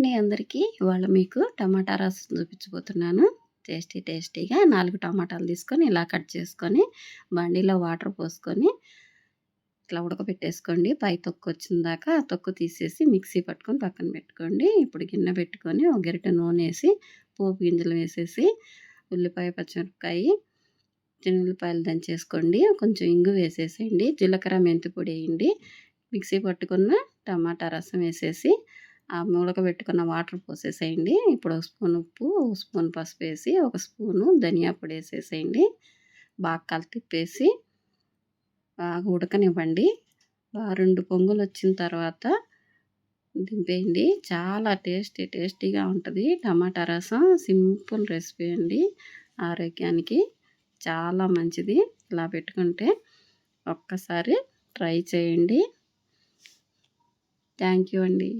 అండి అందరికీ. ఇవాళ మీకు టమాటా రసం చూపించబోతున్నాను. టేస్టీ టేస్టీగా నాలుగు టమాటాలు తీసుకొని ఇలా కట్ చేసుకొని బండిలో వాటర్ పోసుకొని ఇట్లా ఉడకబెట్టేసుకోండి. పై తొక్కు వచ్చిన దాకా ఆ తొక్కు తీసేసి మిక్సీ పట్టుకొని పక్కన పెట్టుకోండి. ఇప్పుడు గిన్నె పెట్టుకొని ఒక గరిట నూనె వేసి పోపు గింజలు వేసేసి ఉల్లిపాయ పచ్చిమిరపకాయ ఉల్లిపాయలు దంచేసుకోండి. కొంచెం ఇంగు వేసేసేయండి. జీలకర్ర మెంతి పొడి వేయండి. మిక్సీ పట్టుకున్న టమాటా రసం వేసేసి ఆ ఉడకబెట్టుకున్న వాటర్ పోసేసేయండి. ఇప్పుడు ఒక స్పూన్ ఉప్పు ఒక స్పూన్ పసుపు వేసి ఒక స్పూను ధనియా పొడి వేసేసేయండి. బాగా కలిపేసి బాగా ఉడకనివ్వండి. రెండు పొంగులు వచ్చిన తర్వాత దింపేయండి. చాలా టేస్టీ టేస్టీగా ఉంటుంది. టమాటా రసం సింపుల్ రెసిపీ అండి. ఆరోగ్యానికి చాలా మంచిది. ఇలా పెట్టుకుంటే ఒక్కసారి ట్రై చేయండి. థ్యాంక్ యూ అండి.